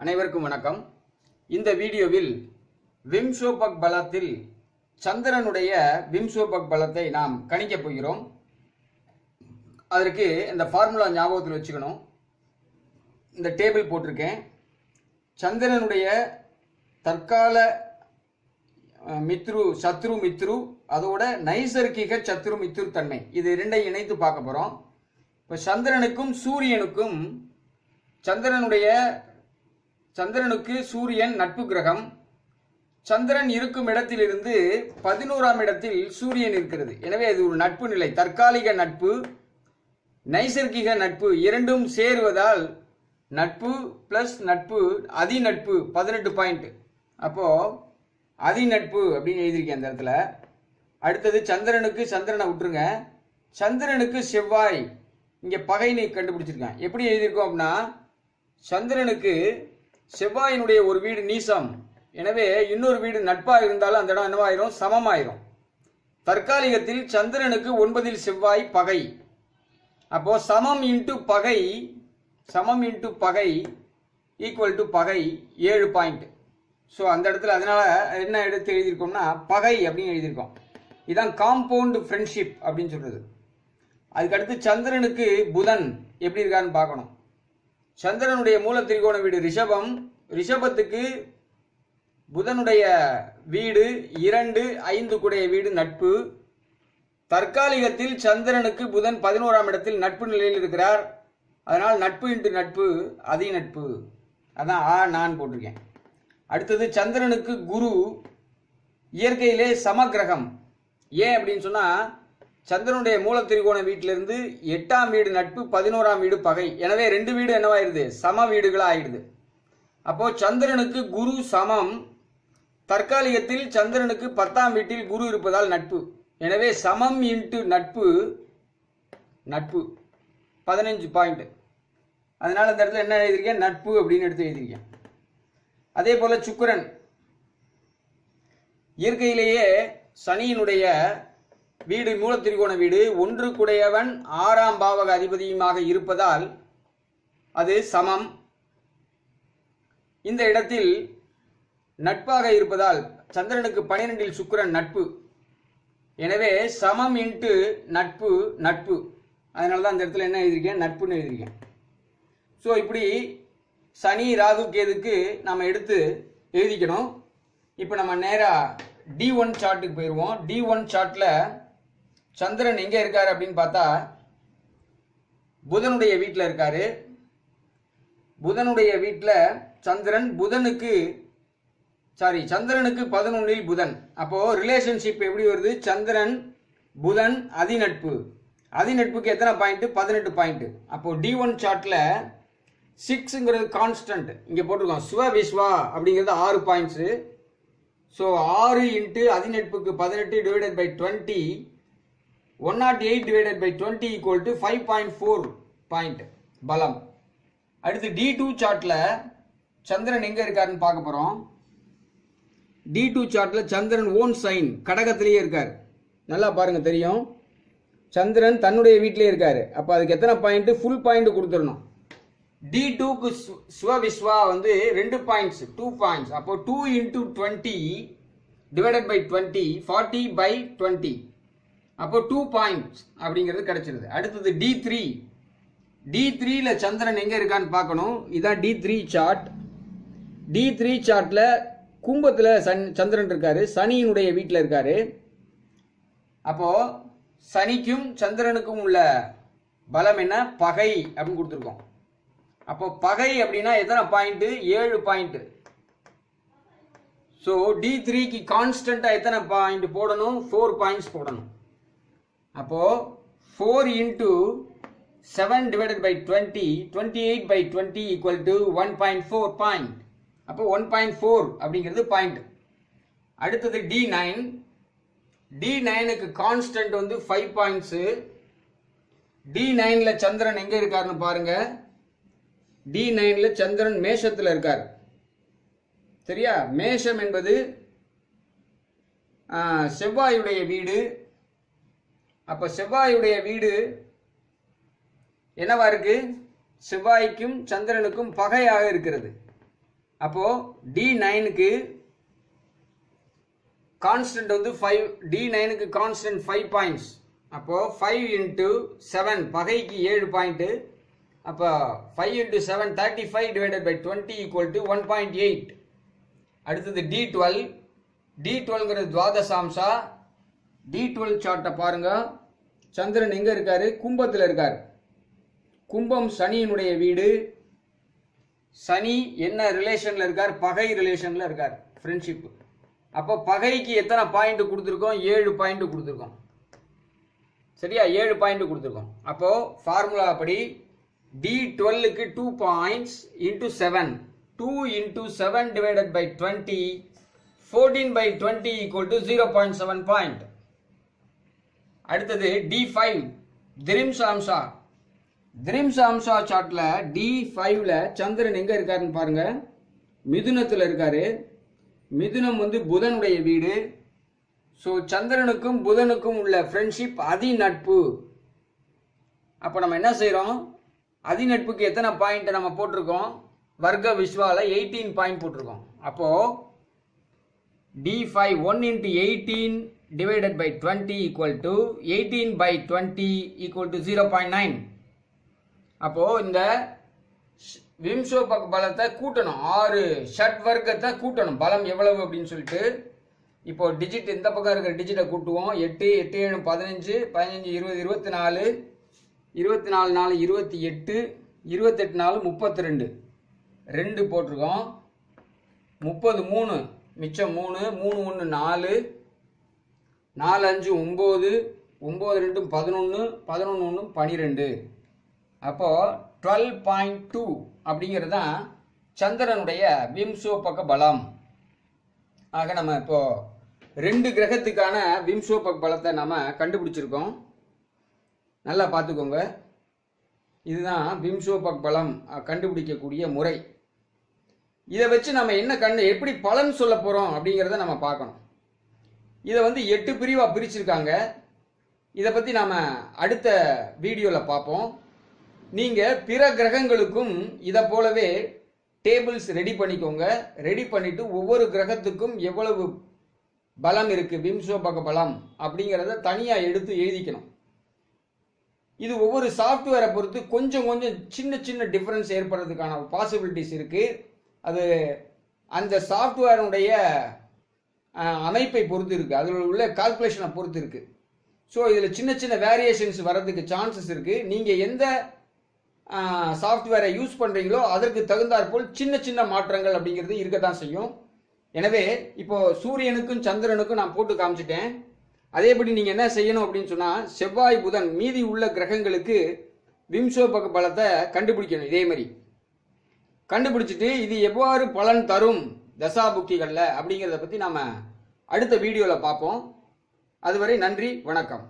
அனைவருக்கும் வணக்கம். இந்த வீடியோவில் விம்சோபக் பலத்தில் சந்திரனுடைய விம்சோபக் பலத்தை நாம் கணிக்கப் போகிறோம். அதற்கு இந்த ஃபார்முலா ஞாபகத்தில் வச்சுக்கணும். இந்த டேபிள் போட்டிருக்கேன். சந்திரனுடைய தற்கால மித்ரு சத்ரு மித்ரு அதோட நைசர்கிக சத்ரு மித்ரு தன்மை. இது இரண்டையும் இணைத்து பார்க்க போகிறோம் இப்போ சந்திரனுக்கும் சூரியனுக்கும் சந்திரனுடைய சந்திரனுக்கு சூரியன் நட்பு கிரகம். சந்திரன் இருக்கும் இடத்திலிருந்து பதினோராம் இடத்தில் சூரியன் இருக்கிறது. எனவே இது ஒரு நட்பு நிலை. தற்காலிக நட்பு நைசர்கிக நட்பு இரண்டும் சேருவதால் நட்பு பிளஸ் நட்பு அதி நட்பு பதினெட்டு பாயிண்ட் அப்போ அதி நட்பு அப்படின்னு எழுதியிருக்கேன் அந்த இடத்துல. அடுத்தது சந்திரனுக்கு சந்திரனை விட்டுருங்க. சந்திரனுக்கு செவ்வாய். இங்கே பகைன்னு கண்டுபிடிச்சிருக்கேன். எப்படி எழுதியிருக்கோம் அப்படின்னா சந்திரனுக்கு செவ்வாயினுடைய ஒரு வீடு நீசம். எனவே இன்னொரு வீடு நட்பாக இருந்தாலும் அந்த இடம் என்னவாயிரும்? சமமாயிரும். தற்காலிகத்தில் சந்திரனுக்கு ஒன்பதில் செவ்வாய் பகை. அப்போ சமம் இன்ட்டு பகை சமம் இன்ட்டு பகை ஈக்குவல் டு பகை ஏழு பாயிண்ட் ஸோ அந்த இடத்துல அதனால என்ன எடுத்து எழுதியிருக்கோம்னா பகை அப்படின்னு எழுதியிருக்கோம். இதுதான் காம்பவுண்ட் ஃப்ரெண்ட்ஷிப் அப்படின்னு சொல்றது. அதுக்கடுத்து சந்திரனுக்கு புதன் எப்படி இருக்கான்னு பார்க்கணும். சந்திரனுடைய மூல திரிகோண வீடு ரிஷபம். ரிஷபத்துக்கு புதனுடைய வீடு இரண்டு ஐந்து குடைய வீடு நட்பு. தற்காலிகத்தில் சந்திரனுக்கு புதன் பதினோராம் இடத்தில் நட்பு நிலையில் இருக்கிறார். அதனால் நட்பு இன்று நட்பு அதி நட்பு. அதான் ஆ நான் போட்டிருக்கேன். அடுத்தது சந்திரனுக்கு குரு. இயற்கையிலே சமக்கிரகம் ஏன் அப்படின்னு சொன்னால் சந்திரனுடைய மூல திரிகோண வீட்டிலிருந்து எட்டாம் வீடு நட்பு பதினோராம் வீடு பகை. எனவே ரெண்டு வீடு என்னவாயிருது சம வீடுகளாக ஆயிடுது அப்போ சந்திரனுக்கு குரு சமம். தற்காலிகத்தில் சந்திரனுக்கு பத்தாம் வீட்டில் குரு இருப்பதால் நட்பு. எனவே சமம் இன்ட்டு நட்பு நட்பு. பதினஞ்சு பாயிண்ட். அதனால இந்த இடத்துல என்ன எழுதியிருக்கேன்? நட்பு அப்படின்னு எடுத்து எழுதியிருக்கேன். அதே போல சுக்கரன். இயற்கையிலேயே சனியினுடைய வீடு மூலத்திரிகோண வீடு ஒன்று குடையவன் ஆறாம் பாவக அதிபதியுமாக இருப்பதால் அது சமம். இந்த இடத்தில் நட்பாக இருப்பதால் சந்திரனுக்கு பனிரெண்டில் சுக்கரன் நட்பு. எனவே சமம் இன்ட்டு நட்பு நட்பு. அதனால தான் அந்த இடத்துல என்ன எழுதியிருக்கேன்? நட்புன்னு எழுதியிருக்கேன். ஸோ இப்படி சனி ராகு கேதுக்கு நாம் எடுத்து எழுதிக்கணும். இப்போ நம்ம நேராக டி ஒன் சார்ட்டுக்கு போயிடுவோம் டி ஒன் சார்ட்டில் சந்திரன் எங்கே இருக்காரு அப்படின்னு பார்த்தா புதனுடைய வீட்டில் இருக்காரு. புதனுடைய வீட்டில் சந்திரன் புதனுக்கு சாரி சந்திரனுக்கு பதினொன்றில் புதன். அப்போது ரிலேஷன்ஷிப் எப்படி வருது? சந்திரன் புதன் அதிநட்பு. அதிநட்புக்கு எத்தனை பாயிண்ட்டு பதினெட்டு பாயிண்ட்டு அப்போது டி ஒன் சார்ட்டில் சிக்ஸுங்கிறது கான்ஸ்டன்ட் இங்கே போட்டிருக்கோம். சுவ விஸ்வா அப்படிங்கிறது ஆறு பாயிண்ட்ஸு ஸோ ஆறு இன்ட்டு அதிநட்புக்கு பதினெட்டு divided by twenty one nought eight divided by twenty equal to five point four point பலம். அடுத்து டி டூ சார்ட்டில் சந்திரன் எங்கே இருக்காருன்னு பார்க்க போகிறோம் டி டூ சார்ட்டில் சந்திரன் ஓன் சைன் கடகத்திலேயே இருக்கார். நல்லா பாருங்கள் தெரியும். சந்திரன் தன்னுடைய வீட்டிலே இருக்கார். அப்போ அதுக்கு எத்தனை பாயிண்ட் ஃபுல் பாயிண்ட் கொடுத்துடணும். டி டூக்கு சுவவிஸ்வா வந்து ரெண்டு பாயிண்ட்ஸ் டூ பாயிண்ட்ஸ் அப்போ two into twenty divided by twenty forty by twenty அப்போ டூ பாயிண்ட்ஸ் அப்படிங்கிறது கிடைச்சிருது. அடுத்தது டி த்ரீ டி த்ரீல சந்திரன் எங்கே இருக்கான்னு பார்க்கணும். இதான் D three chart D three சார்ட்ல கும்பத்தில் சன் சந்திரன் இருக்காரு. சனியினுடைய வீட்டில் இருக்காரு. அப்போ சனிக்கும் சந்திரனுக்கும் உள்ள பலம் என்ன? பகை அப்படின்னு கொடுத்துருக்கோம். அப்போ பகை அப்படின்னா எத்தனை பாயிண்ட்டு ஏழு பாயிண்ட் ஸோ டி த்ரீக்கு கான்ஸ்டண்ட்டாக எத்தனை பாயிண்ட் போடணும்? ஃபோர் பாயிண்ட்ஸ் போடணும். அப்போது four into seven divided by twenty twenty eight by twenty equal to one point four point அப்போ ஒன் பாயிண்ட் ஃபோர் அப்படிங்கிறது பாயிண்ட் அடுத்தது டி நைன் டி நைனுக்கு கான்ஸ்டன்ட் வந்து ஃபைவ் பாயிண்ட்ஸு டி நைனில் சந்திரன் எங்கே இருக்காருன்னு பாருங்கள் டி நைனில் சந்திரன் மேஷத்தில் இருக்கார். சரியா? மேஷம் என்பது செவ்வாயுடைய வீடு. அப்போ செவ்வாயுடைய வீடு என்னவா இருக்கு? செவ்வாய்க்கும் சந்திரனுக்கும் பகையாக இருக்கிறது. அப்போ டி நைனுக்கு கான்ஸ்டன்ட் வந்து ஃபைவ் டி நைனுக்கு கான்ஸ்டன்ட் ஃபைவ் பாயிண்ட்ஸ் அப்போ ஃபைவ் இன்ட்டு செவன் பகைக்கு ஏழு பாயிண்ட்டு அப்போ five into seven thirty five divided by twenty equal to one point eight அடுத்தது டி டுவெல் டி டுவெல்ங்கிறது துவாதசாம்சா டி டுவெல் சார்ட்டை பாருங்க. சந்திரன் எங்க இருக்காரு? கும்பத்தில் இருக்கார். கும்பம் சனியினுடைய வீடு. சனி என்ன ரிலேஷன்ல இருக்கார்? பகை ரிலேஷன்ல இருக்கார். ஃப்ரெண்ட்ஷிப் அப்போ பகைக்கு எத்தனை பாயிண்ட் கொடுத்துருக்கோம்? ஏழு பாயிண்ட் கொடுத்துருக்கோம். சரியா? ஏழு பாயிண்ட் கொடுத்துருக்கோம். அப்போ ஃபார்முலா படி D டுவெல்லுக்கு two points into seven two into seven divided by twenty fourteen by twenty equal to zero point seven point அடுத்தது டி ஃபைவ் திரிம்சாம்சா. திரிம்சாம்சா சார்ட்ல டி ஃபைவ்ல சந்திரன் எங்க இருக்காருன்னு பாருங்க. மிதுனத்தில் இருக்காரு. மிதுனம் வந்து புதனுடைய வீடு. ஸோ சந்திரனுக்கும் புதனுக்கும் உள்ள ஃப்ரெண்ட்ஷிப் அதி நட்பு அப்போ நம்ம என்ன செய்கிறோம் அதி நட்புக்கு எத்தனை பாயிண்ட்டை நம்ம போட்டிருக்கோம்? வர்க்க விஸ்வாவில் எயிட்டீன் பாயிண்ட் போட்டிருக்கோம். அப்போது D five one into eighteen divided by twenty equal to eighteen by twenty equal to zero அப்போ நைன் அப்போது இந்த விம்சோ பலத்தை கூட்டணும். ஆறு ஷட் வர்க்கத்தை கூட்டணும். பலம் எவ்வளவு அப்படின்னு சொல்லிட்டு. இப்போ டிஜிட் இந்த பக்கம் இருக்கிற டிஜிட்டை கூட்டுவோம். எட்டு எட்டு ஏழு பதினஞ்சு பதினஞ்சு இருபது இருபத்தி நாலு இருபத்தி நாலு நாலு இருபத்தி எட்டு இருபத்தெட்டு நாலு முப்பத்தி ரெண்டு ரெண்டு போட்டிருக்கோம். முப்பது மூணு. மிச்சம் மூணு. மூணு ஒன்று நாலு. நாலு அஞ்சு ஒம்பது ஒம்பது ரெண்டும் பதினொன்று பதினொன்று ஒன்று பனிரெண்டு. அப்போது டுவெல் பாயிண்ட் டூ அப்படிங்கிறது தான் சந்திரனுடைய விம்சோ பக்க பலம். ஆக நம்ம இப்போது ரெண்டு கிரகத்துக்கான விம்சோ பக்க பலத்தை நம்ம கண்டுபிடிச்சிருக்கோம். நல்லா பார்த்துக்கோங்க. இதுதான் விம்சோபக் பலம் கண்டுபிடிக்கக்கூடிய முறை. இதை வச்சு நம்ம என்ன கண்டு எப்படி பலன் சொல்ல போகிறோம் அப்படிங்கிறத நம்ம பார்க்கணும். இதை வந்து எட்டு பிரிவாக பிரிச்சிருக்காங்க. இதை பற்றி நாம் அடுத்த வீடியோவில் பார்ப்போம். நீங்கள் பிற கிரகங்களுக்கும் இதை போலவே டேபிள்ஸ் ரெடி பண்ணிக்கோங்க. ரெடி பண்ணிவிட்டு ஒவ்வொரு கிரகத்துக்கும் எவ்வளவு பலம் இருக்குது விம்சோபக பலம் அப்படிங்கிறத தனியாக எடுத்து எழுதிக்கணும். இது ஒவ்வொரு சாஃப்ட்வேரை பொறுத்து கொஞ்சம் கொஞ்சம் சின்ன சின்ன டிஃப்ரென்ஸ் ஏற்படுறதுக்கான பாசிபிலிட்டிஸ் இருக்குது அது அந்த சாஃப்ட்வேருடைய அமைப்பை பொறுத்து இருக்குது அதில் உள்ள கால்குலேஷனை பொறுத்து இருக்குது ஸோ இதில் சின்ன சின்ன வேரியேஷன்ஸ் வர்றதுக்கு சான்சஸ் இருக்குது நீங்கள் எந்த சாஃப்ட்வேரை யூஸ் பண்ணுறீங்களோ அதற்கு தகுந்தாற்போல் சின்ன சின்ன மாற்றங்கள் அப்படிங்கிறது இருக்கத்தான் செய்யும். எனவே இப்போது சூரியனுக்கும் சந்திரனுக்கும் நான் போட்டு காமிச்சிட்டேன். அதேபடி நீங்கள் என்ன செய்யணும் அப்படின்னு சொன்னால் செவ்வாய் புதன் மீதி உள்ள கிரகங்களுக்கு விம்சோபக பலத்தை கண்டுபிடிக்கணும். இதே மாதிரி. கண்டுபிடிச்சிட்டு இது எவ்வாறு பலன் தரும்? தசா புக்திகளில் அப்படிங்கிறத பற்றி நாம் அடுத்த வீடியோவில் பார்ப்போம். அதுவரை நன்றி வணக்கம்.